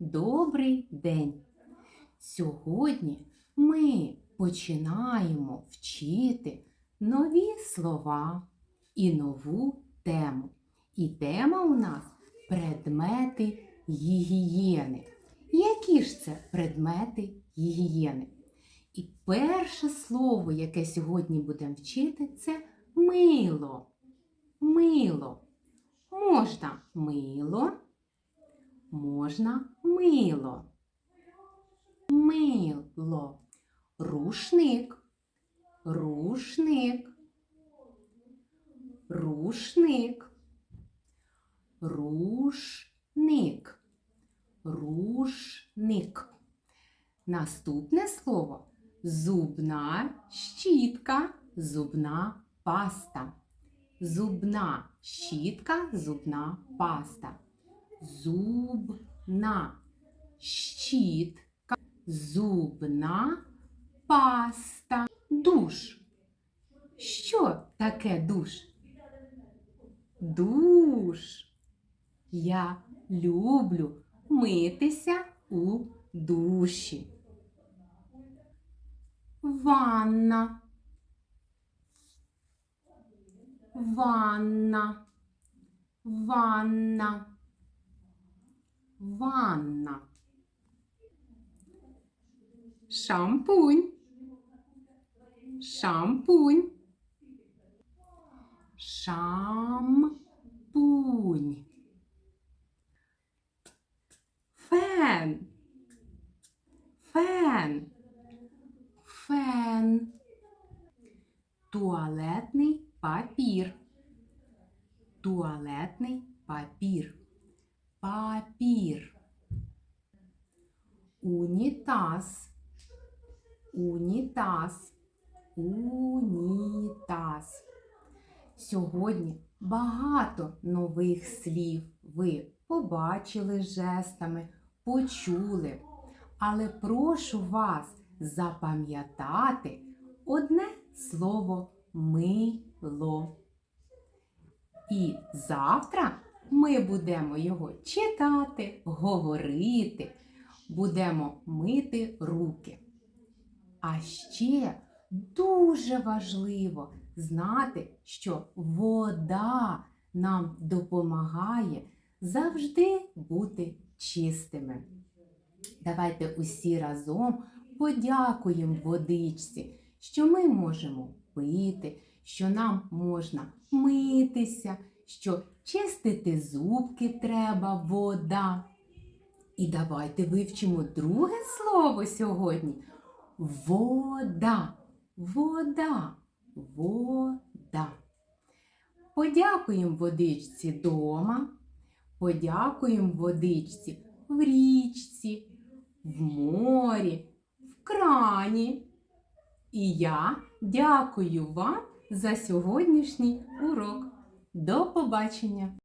добрий день! Сьогодні ми починаємо вчити нові слова і нову тему. І тема у нас предмети гігієни. Які ж це предмети гігієни? І перше слово, яке сьогодні будемо вчити, це мило. Мило. Можна мило, можна мило. Мило. Рушник. Рушник. Рушник. Рушник. Рушник. Наступне слово зубна щітка, зубна паста. Зубна щітка, зубна паста. Зубна щітка, зубна паста. Душ. Що таке душ? Душ. Я люблю митися у душі. Ванна. Ванна. Ванна. Ванна. Шампунь. Шампунь. Шампунь. Фен. Фен. Фен. Туалетний папір. Туалетний папір. Папір. Унітаз. Унітаз. Унітаз. Сьогодні багато нових слів ви побачили жестами, почули. Але прошу вас запам'ятати одне слово мило. І завтра ми будемо його читати, говорити, будемо мити руки. А ще дуже важливо знати, що вода нам допомагає завжди бути чистими. Давайте усі разом подякуємо водичці, що ми можемо пити, що нам можна митися, що чистити зубки треба вода. І давайте вивчимо друге слово сьогодні. Вода. Вода. Вода. Подякуємо водичці дома. Подякуємо водичці в річці, в морі, в крані. І я дякую вам за сьогоднішній урок. До побачення!